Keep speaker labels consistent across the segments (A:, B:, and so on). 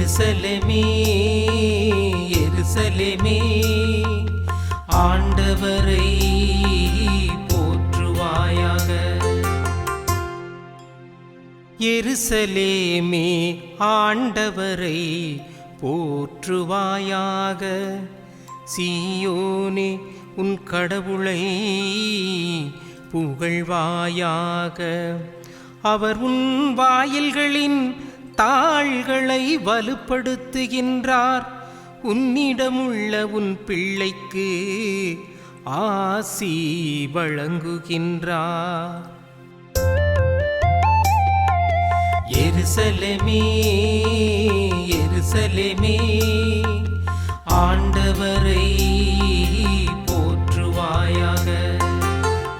A: எருசலேமே எருசலேமே. ஆண்டவரை போற்றுவாயாக. எருசலேமே ஆண்டவரை போற்றுவாயாக. சீயோனே உன் கடவுளை புகழ்வாயாக. அவர் உன் வாயில்களின் தாள்களை வலுப்படுத்துகின்றார். உன்னிடமுள்ள உன் பிள்ளைக்கு ஆசி வழங்குகின்றார். எருசலமே எருசலமே ஆண்டவரை போற்றுவாயாக.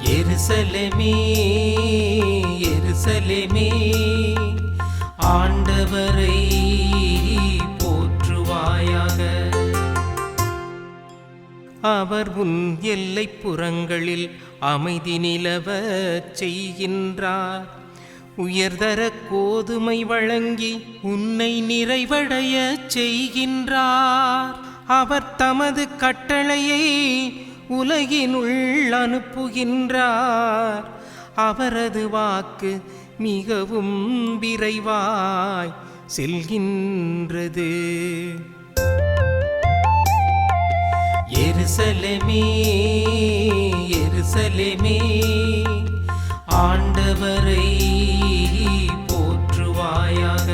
A: எருசலமே எருசலமே ஆண்டவரை போற்றுவாயாக. அவர் உன் எல்லைப்புறங்களில் அமைதி நிலவச் செய்கின்றார். உயர்தர கோதுமை வழங்கி உன்னை நிறைவடைய செய்கின்றார். அவர் தமது கட்டளையை உலகினுள் அனுப்புகின்றார். அவரது வாக்கு மிகவும் விரைவாய் செல்கின்றது. எருசலமே எருசலமே ஆண்டவரை போற்றுவாயாக.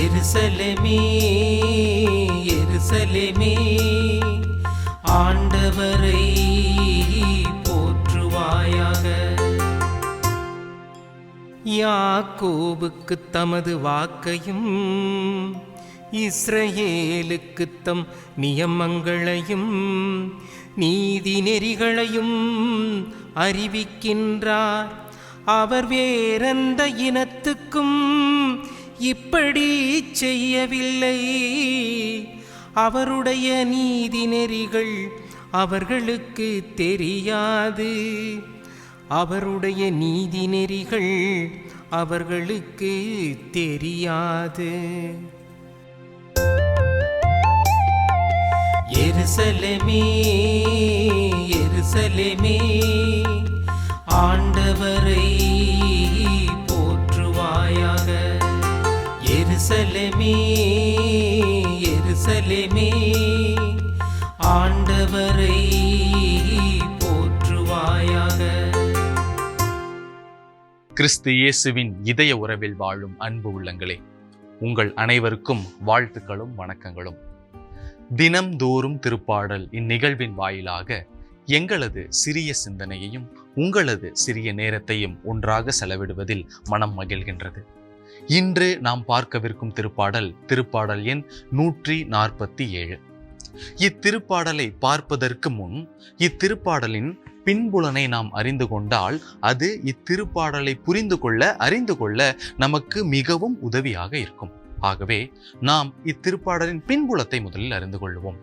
A: எருசலமே எருசலமே ஆண்டவரை யாக்கோபுக்கு தமது வாக்கையும் இஸ்ரேலுக்கு தம் நியமங்களையும் நீதி நெறிகளையும் அறிவிக்கின்றார். அவர் வேறெந்த இனத்துக்கும் இப்படி செய்யவில்லை. அவருடைய நீதி நெறிகள் அவர்களுக்கு தெரியாது. அவருடைய நீதி நெறிகள் அவர்களுக்கு தெரியாது. எருசலமே எருசலமே ஆண்டவரை போற்றுவாயாக. எருசலமே எருசலமே ஆண்டவரை
B: கிறிஸ்து இயேசுவின் இதய உறவில் வாழும் அன்பு உள்ளங்களே உங்கள் அனைவருக்கும் வாழ்த்துக்களும் வணக்கங்களும். தினம்தோறும் திருப்பாடல் இந்நிகழ்வின் வாயிலாக எங்களது சிறிய சிந்தனையையும் உங்களது சிறிய நேரத்தையும் ஒன்றாக செலவிடுவதில் மனம் மகிழ்கின்றது. இன்று நாம் பார்க்கவிருக்கும் திருப்பாடல் திருப்பாடல் எண் நூற்றி நாற்பத்தி ஏழு. இத்திருப்பாடலை பார்ப்பதற்கு முன் இத்திருப்பாடலின் பின்புலனை நாம் அறிந்து கொண்டால் அது இத்திருப்பாடலை புரிந்து கொள்ள அறிந்து கொள்ள நமக்கு மிகவும் உதவியாக இருக்கும். ஆகவே நாம் இத்திருப்பாடலின் பின்புலத்தை முதலில் அறிந்து கொள்வோம்.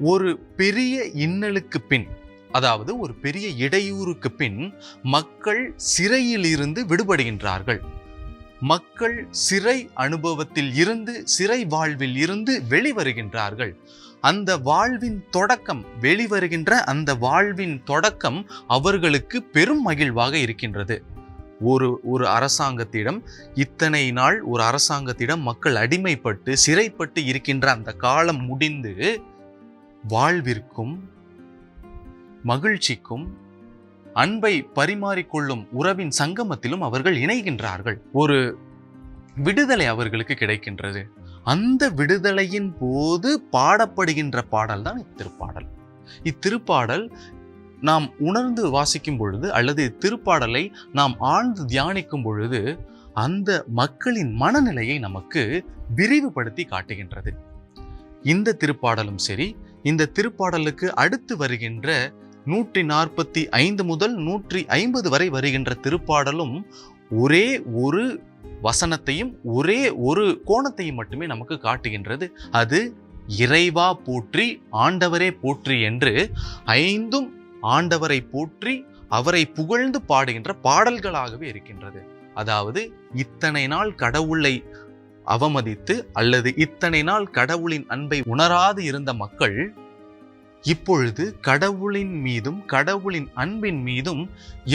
B: ஒரு பெரிய இன்னலுக்கு பின் அதாவது ஒரு பெரிய இடையூறுக்கு பின் மக்கள் சிறையிலிருந்து விடுபடுகின்றார்கள். மக்கள் சிறை அனுபவத்தில் இருந்து சிறை வாழ்வில் இருந்து வெளிவருகின்றார்கள். அந்த வாழ்வின் தொடக்கம் வெளிவருகின்ற அந்த வாழ்வின் தொடக்கம் அவர்களுக்கு பெரும் மகிழ்வாக இருக்கின்றது. ஒரு ஒரு அரசாங்கத்திடம் இத்தனை நாள் ஒரு அரசாங்கத்திடம் மக்கள் அடிமைப்பட்டு சிறைப்பட்டு இருக்கின்ற அந்த காலம் முடிந்து வாழ்விற்கும் மகிழ்ச்சிக்கும் அன்பை பரிமாறிக்கொள்ளும் உறவின் சங்கமத்திலும் அவர்கள் இணைகின்றார்கள். ஒரு விடுதலை அவர்களுக்கு கிடைக்கின்றது. அந்த விடுதலையின் போது பாடப்படுகின்ற பாடல் தான் இத்திருப்பாடல். இத்திருப்பாடல் நாம் உணர்ந்து வாசிக்கும் பொழுது அல்லது திருப்பாடலை நாம் ஆழ்ந்து தியானிக்கும் பொழுது அந்த மக்களின் மனநிலையை நமக்கு விரிவுபடுத்தி காட்டுகின்றது. இந்த திருப்பாடலும் சரி இந்த திருப்பாடலுக்கு அடுத்து வருகின்ற நூற்றி நாற்பத்தி ஐந்து முதல் நூற்றி ஐம்பது வரை வருகின்ற திருப்பாடலும் ஒரே ஒரு வசனத்தையும் ஒரே ஒரு கோணத்தையும் மட்டுமே நமக்கு காட்டுகின்றது. அது இறைவா போற்றி ஆண்டவரே போற்றி என்று ஐந்தும் ஆண்டவரை போற்றி அவரை புகழ்ந்து பாடுகின்ற பாடல்களாகவே இருக்கின்றது. அதாவது இத்தனை நாள் கடவுளை அவமதித்து அல்லது இத்தனை நாள் கடவுளின் அன்பை உணராது இருந்த மக்கள் இப்பொழுது கடவுளின் மீதும் கடவுளின் அன்பின் மீதும்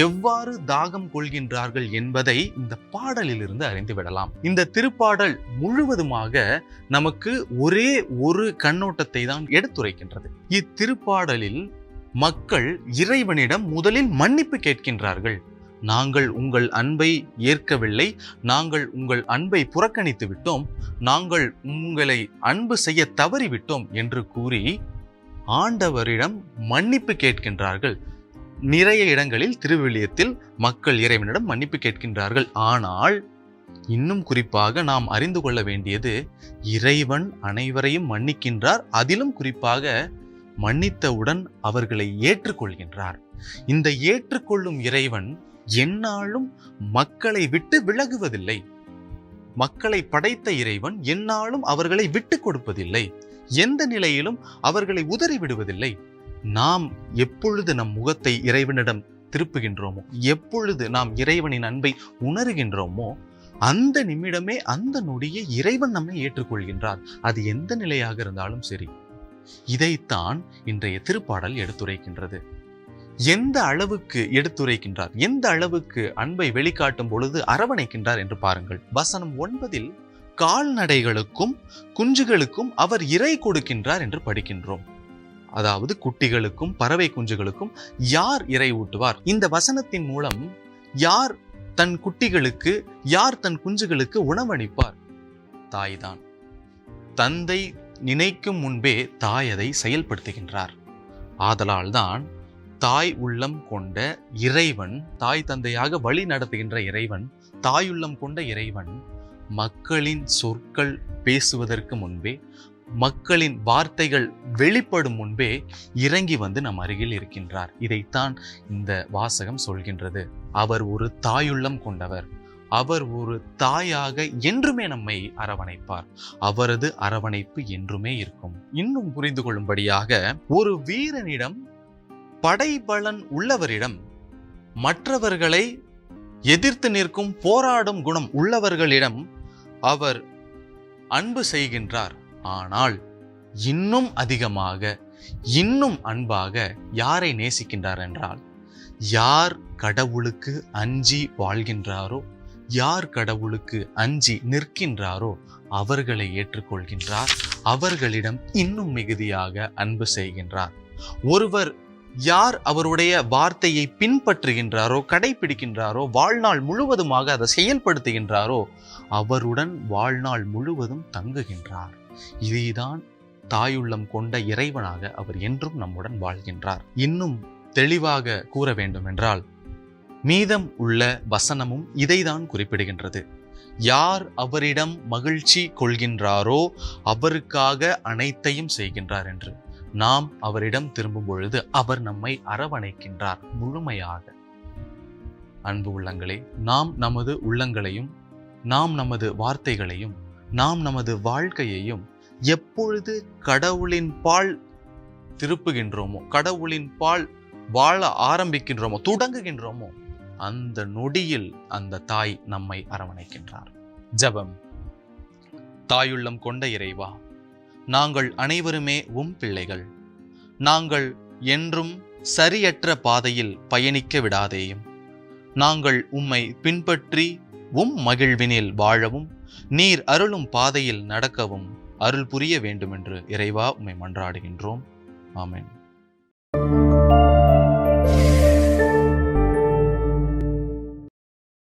B: எவ்வாறு தாகம் கொள்கின்றார்கள் என்பதை இந்த பாடலிலிருந்து அறிந்து விடலாம். இந்த திருப்பாடல் முழுவதுமாக நமக்கு ஒரே ஒரு கண்ணோட்டத்தை தான் எடுத்துரைக்கின்றது. இத்திருப்பாடலில் மக்கள் இறைவனிடம் முதலில் மன்னிப்பு கேட்கின்றார்கள். நாங்கள் உங்கள் அன்பை ஏற்கவில்லை நாங்கள் உங்கள் அன்பை புறக்கணித்து விட்டோம் நாங்கள் உங்களை அன்பு செய்ய தவறிவிட்டோம் என்று கூறி ஆண்டவரிடம் மன்னிப்பு கேட்கின்றார்கள். நிறைய இடங்களில் திருவிழியத்தில் மக்கள் இறைவனிடம் மன்னிப்பு கேட்கின்றார்கள். ஆனால் இன்னும் குறிப்பாக நாம் அறிந்து கொள்ள வேண்டியது இறைவன் அனைவரையும் மன்னிக்கின்றார். அதிலும் குறிப்பாக மன்னித்தவுடன் அவர்களை ஏற்றுக்கொள்கின்றார். இந்த ஏற்றுக்கொள்ளும் இறைவன் என்னாலும் மக்களை விட்டு விலகுவதில்லை. மக்களை படைத்த இறைவன் என்னாலும் அவர்களை விட்டு கொடுப்பதில்லை. எந்த நிலையிலும் அவர்களை உதறிவிடுவதில்லை நாம் எப்பொழுது நம் முகத்தை இறைவனிடம் திருப்புகின்றோமோ எப்பொழுது நாம் இறைவனின் அன்பை உணர்கின்றோமோ அந்த நிமிடமே அந்த நொடியை இறைவன் நம்மை ஏற்றுக்கொள்கின்றார். அது எந்த நிலையாக இருந்தாலும் சரி. இதைத்தான் இன்றைய திருப்பாடல் எடுத்துரைக்கின்றது. எந்த அளவுக்கு எடுத்துரைக்கின்றார்? எந்த அளவுக்கு அன்பை வெளிக்காட்டும் பொழுது அரவணைக்கின்றார் என்று பாருங்கள். வசனம் ஒன்பதில் கால்நடைகளுக்கும் குஞ்சுகளுக்கும் அவர் இறை கொடுக்கின்றார் என்று படிக்கின்றோம். அதாவது குட்டிகளுக்கும் பறவை குஞ்சுகளுக்கும் யார் இறை ஊட்டுவார்? இந்த வசனத்தின் மூலம் யார் தன் குட்டிகளுக்கு யார் தன் குஞ்சுகளுக்கு உணவளிப்பார்? தாய்தான். தந்தை நினைக்கும் முன்பே தாய் அதை செயல்படுத்துகின்றார். ஆதலால்தான் தாய் உள்ளம் கொண்ட இறைவன் தாய் தந்தையாக வழி நடத்துகின்ற இறைவன் தாயுள்ளம் கொண்ட இறைவன் மக்களின் சொற்கள் பேசுவதற்கு முன்பே மக்களின் வார்த்தைகள் வெளிப்படும் முன்பே இறங்கி வந்து நம் அருகில் இருக்கின்றார். இதைத்தான் இந்த வாசகம் சொல்கின்றது. அவர் ஒரு தாயுள்ளம் கொண்டவர். அவர் ஒரு தாயாக என்றுமே நம்மை அரவணைப்பார். அவரது அரவணைப்பு என்றுமே இருக்கும். இன்னும் புரிந்து கொள்ளும்படியாக ஒரு வீரனிடம் படைபலன் உள்ளவரிடம் மற்றவர்களை எதிர்த்து நிற்கும் போராடும் குணம் உள்ளவர்களிடம் அவர் அன்பு செய்கின்றார். ஆனால் இன்னும் அதிகமாக இன்னும் அன்பாக யாரை நேசிக்கின்றார் என்றால் யார் கடவுளுக்கு அஞ்சி வாழ்கின்றாரோ யார் கடவுளுக்கு அஞ்சி நிற்கின்றாரோ அவர்களை ஏற்றுக்கொள்கின்றார். அவர்களிடம் இன்னும் மிகுதியாக அன்பு செய்கின்றார். ஒருவர் யார் அவருடைய வார்த்தையை பின்பற்றுகின்றாரோ கடைபிடிக்கின்றாரோ வாழ்நாள் முழுவதுமாக அதை செயல்படுத்துகின்றாரோ அவருடன் வாழ்நாள் முழுவதும் தங்குகின்றார். இதைதான் தாயுள்ளம் கொண்ட இறைவனாக அவர் என்றும் நம்முடன் வாழ்கின்றார். இன்னும் தெளிவாக கூற வேண்டுமென்றால் மீதம் உள்ள வசனமும் இதைதான் குறிப்பிடுகின்றது. யார் அவரிடம் மகிழ்ச்சி கொள்கின்றாரோ அவருக்காக அனைத்தையும் செய்கின்றார் என்று. நாம் அவரிடம் திரும்பும் பொழுது அவர் நம்மை அரவணைக்கின்றார் முழுமையாக. அன்பு உள்ளங்களே நாம் நமது உள்ளங்களையும் நாம் நமது வார்த்தைகளையும் நாம் நமது வாழ்க்கையையும் எப்பொழுது கடவுளின் பால் திருப்புகின்றோமோ கடவுளின் பால் வாழ ஆரம்பிக்கின்றோமோ தொடங்குகின்றோமோ அந்த நொடியில் அந்த தாய் நம்மை அரவணைக்கின்றார். ஜெபம். தாயுள்ளம் கொண்ட இறைவா நாங்கள் அனைவருமே உம் பிள்ளைகள். நாங்கள் என்றும் சரியற்ற பாதையில் பயணிக்க விடாதேயும். நாங்கள் உம்மை பின்பற்றி உம் மகிழ்வினில் வாழவும் நீர் அருளும் பாதையில் நடக்கவும் அருள் புரிய வேண்டுமென்று இறைவா உம்மை மன்றாடுகின்றோம். ஆமேன்.